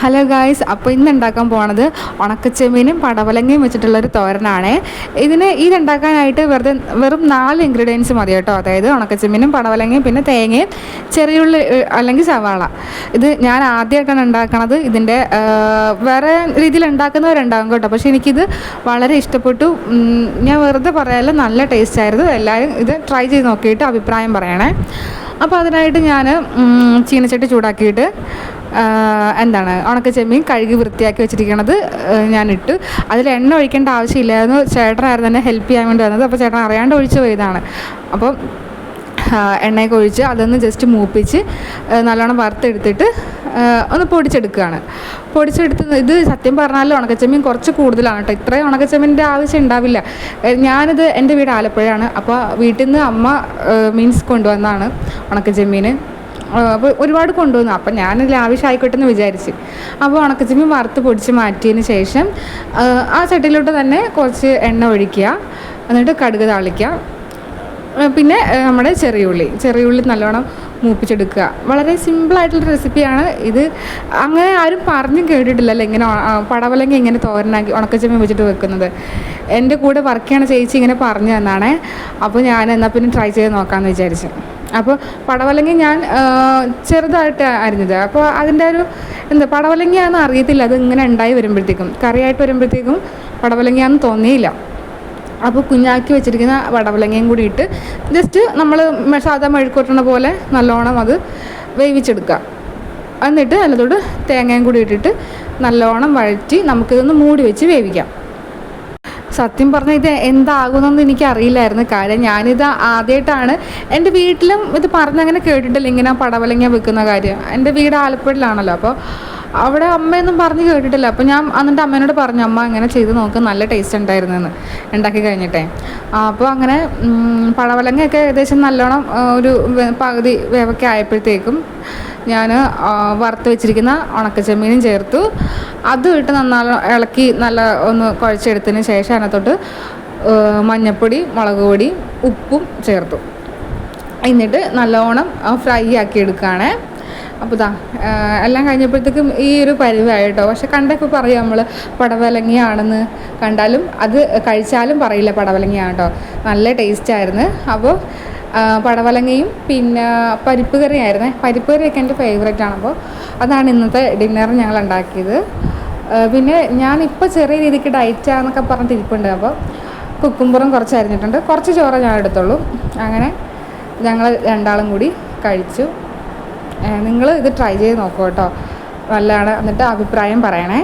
Hello guys അപ്പോൾ ഇന്ന് ഉണ്ടാക്കാൻ പോണത് ഉണക്കച്ചെമ്മീനും പടവലങ്ങയും വെച്ചിട്ടുള്ളൊരു തോരനാണ്. ഇതിന് ഇതുണ്ടാക്കാനായിട്ട് വെറുതെ വെറും നാല് ഇൻഗ്രീഡിയൻസ് മതി കേട്ടോ. അതായത് ഉണക്കച്ചെമ്മീനും പടവലങ്ങയും പിന്നെ തേങ്ങയും ചെറിയുള്ളി അല്ലെങ്കിൽ സവാള. ഇത് ഞാൻ ആദ്യമായിട്ടാണ് ഉണ്ടാക്കണത്. ഇതിന്റെ വേറെ രീതിയിൽ ഉണ്ടാക്കുന്നവരുണ്ടാകും കേട്ടോ. പക്ഷേ എനിക്കിത് വളരെ ഇഷ്ടപ്പെട്ടു. ഞാൻ വെറുതെ പറയാല്ല നല്ല ടേസ്റ്റ് ആയിരുന്നു. എല്ലാവരും ഇത് ട്രൈ ചെയ്ത് നോക്കിയിട്ട് അഭിപ്രായം പറയണേ. അപ്പോൾ അതിനായിട്ട് ഞാൻ ചീനച്ചട്ടി ചൂടാക്കിയിട്ട് എന്താണ് ഉണക്ക ചെമ്മീൻ കഴുകി വൃത്തിയാക്കി വെച്ചിരിക്കണത് ഞാനിട്ട്. അതിൽ എണ്ണ ഒഴിക്കേണ്ട ആവശ്യമില്ലായിരുന്നു. ചേട്ടനായിരുന്നു എന്നെ ഹെൽപ്പ് ചെയ്യാൻ വേണ്ടി വന്നത്. അപ്പോൾ ചേട്ടൻ അറിയാണ്ട് ഒഴിച്ചു പോയതാണ്. അപ്പം എണ്ണയൊക്കെ ഒഴിച്ച് അതൊന്ന് ജസ്റ്റ് മൂപ്പിച്ച് നല്ലോണം വറുത്തെടുത്തിട്ട് ഒന്ന് പൊടിച്ചെടുക്കുകയാണ്. പൊടിച്ചെടുത്ത് ഇത് സത്യം പറഞ്ഞാൽ ഉണക്കച്ചെമ്മീൻ കുറച്ച് കൂടുതലാണ് കേട്ടോ ഇത്രയും ഉണക്കച്ചെമ്മീന്റെ ആവശ്യം ഉണ്ടാവില്ല. ഞാനിത് എന്റെ വീട് ആലപ്പുഴയാണ്. അപ്പോൾ വീട്ടിൽ നിന്ന് അമ്മ മീൻസ് കൊണ്ടുവന്നാണ് ഉണക്കച്ചെമ്മീൻ അപ്പോൾ ഒരുപാട് കൊണ്ടുവന്നു. അപ്പം ഞാൻ ലാവിഷായിക്കോട്ടെ എന്ന് വിചാരിച്ച്. അപ്പോൾ ഉണക്കച്ചെമ്മീൻ വറുത്ത് പൊടിച്ച് മാറ്റിയതിന് ശേഷം ആ, ചട്ടിയിലോട്ട് തന്നെ കുറച്ച് എണ്ണ ഒഴിക്കുക. എന്നിട്ട് കടുക് താളിക്കുക. പിന്നെ നമ്മുടെ ചെറിയുള്ളി. ചെറിയുള്ളി നല്ലോണം മൂപ്പിച്ചെടുക്കുക. വളരെ സിമ്പിളായിട്ടുള്ള റെസിപ്പിയാണ് ഇത്. അങ്ങനെ ആരും പറഞ്ഞും കേട്ടിട്ടില്ലല്ലോ ഇങ്ങനെ പടവലങ്ങ ഇങ്ങനെ തോരനാക്കി ഉണക്കച്ചമ്മി വെച്ചിട്ട് വെക്കുന്നത്. എന്റെ കൂടെ വർക്ക് ചെയ്യണ ചേച്ചി ഇങ്ങനെ പറഞ്ഞു തന്നാണേ. അപ്പോൾ ഞാൻ എന്നാൽ പിന്നെ ട്രൈ ചെയ്ത് നോക്കാമെന്ന് വിചാരിച്ചു. അപ്പോൾ പടവലങ്ങ ഞാൻ ചെറുതായിട്ട് അരിഞ്ഞത്. അപ്പോൾ അതിന്റെ ഒരു എന്താ പടവലങ്ങയാണെന്ന് അറിയത്തില്ല. അത് ഇങ്ങനെ ഉണ്ടായി വരുമ്പോഴത്തേക്കും കറിയായിട്ട് വരുമ്പോഴത്തേക്കും പടവലങ്ങയാണെന്ന് തോന്നിയില്ല. അപ്പോൾ കുഞ്ഞാക്കി വെച്ചിരിക്കുന്ന വടവലങ്ങയും കൂടി ഇട്ട് ജസ്റ്റ് നമ്മൾ സാധാ മെഴുക്കൂട്ടണ പോലെ നല്ലോണം അത് വേവിച്ചെടുക്കുക. എന്നിട്ട് നല്ലതോട് തേങ്ങയും കൂടി ഇട്ടിട്ട് നല്ലോണം വഴറ്റി നമുക്കിതൊന്ന് മൂടി വെച്ച് വേവിക്കാം. സത്യം പറഞ്ഞാൽ ഇത് എന്താകുമെന്നൊന്നും എനിക്ക് അറിയില്ലായിരുന്നു കാര്യം ഞാനിത് ആദ്യമായിട്ടാണ് എന്റെ വീട്ടിലും ഇത് പറഞ്ഞങ്ങനെ കേട്ടിട്ടില്ല ഇങ്ങനെ പടവലങ്ങ വെക്കുന്ന കാര്യം. എന്റെ വീട് ആലപ്പുഴയിലാണല്ലോ അപ്പോൾ അവിടെ അമ്മയൊന്നും പറഞ്ഞ് കേട്ടിട്ടില്ല. അപ്പോൾ ഞാൻ എന്നിട്ട് അമ്മേനോട് പറഞ്ഞു അമ്മ അങ്ങനെ ചെയ്ത് നോക്ക് നല്ല ടേസ്റ്റ് ഉണ്ടായിരുന്നെന്ന് ഉണ്ടാക്കി കഴിഞ്ഞിട്ടേ. അപ്പോൾ അങ്ങനെ പഴവലങ്ങയൊക്കെ ഏകദേശം നല്ലോണം ഒരു പകുതി വേവൊക്കെ ആയപ്പോഴത്തേക്കും ഞാൻ വറുത്ത് വെച്ചിരിക്കുന്ന ഉണക്കച്ചെമ്മീനും ചേർത്തു. അതും ഇട്ട് നന്നായി ഇളക്കി നല്ല ഒന്ന് കുഴച്ചെടുത്തതിന് ശേഷം അതിനകത്തോട്ട് മഞ്ഞൾപ്പൊടി മുളക് പൊടി ഉപ്പും ചേർത്തു. എന്നിട്ട് നല്ലോണം ഫ്രൈ ആക്കി എടുക്കുകയാണേ. അപ്പോൾ ഇതാ എല്ലാം കഴിഞ്ഞപ്പോഴത്തേക്കും ഈ ഒരു പരിവായി കേട്ടോ പക്ഷെ കണ്ടപ്പോൾ പറയും നമ്മൾ പടവലങ്ങിയാണെന്ന്. കണ്ടാലും അത് കഴിച്ചാലും പറയില്ല പടവലങ്ങിയാണ്. കേട്ടോ നല്ല ടേസ്റ്റ് ആയിരുന്നു അപ്പോൾ പടവലങ്ങയും പിന്നെ പരിപ്പ് കറിയായിരുന്നേ. പരിപ്പ് കറിയൊക്കെ എന്റെ ഫേവറേറ്റ് ആണ്. അപ്പോൾ അതാണ് ഇന്നത്തെ ഡിന്നർ ഞങ്ങൾ ഉണ്ടാക്കിയത് പിന്നെ ഞാനിപ്പോൾ ചെറിയ രീതിക്ക് ഡയറ്റാന്നൊക്കെ പറഞ്ഞിട്ട് പറഞ്ഞിരിപ്പുണ്ട് അപ്പോൾ കുക്കുംബറും കുറച്ച് അരിഞ്ഞിട്ടുണ്ട്. കുറച്ച് ചോറ് ഞാൻ എടുത്തുള്ളൂ. അങ്ങനെ ഞങ്ങൾ രണ്ടാളും കൂടി കഴിച്ചു. നിങ്ങൾ ഇത് ട്രൈ ചെയ്ത് നോക്കൂ കേട്ടോ. നല്ലതാണ്. എന്നിട്ട് അഭിപ്രായം പറയണേ.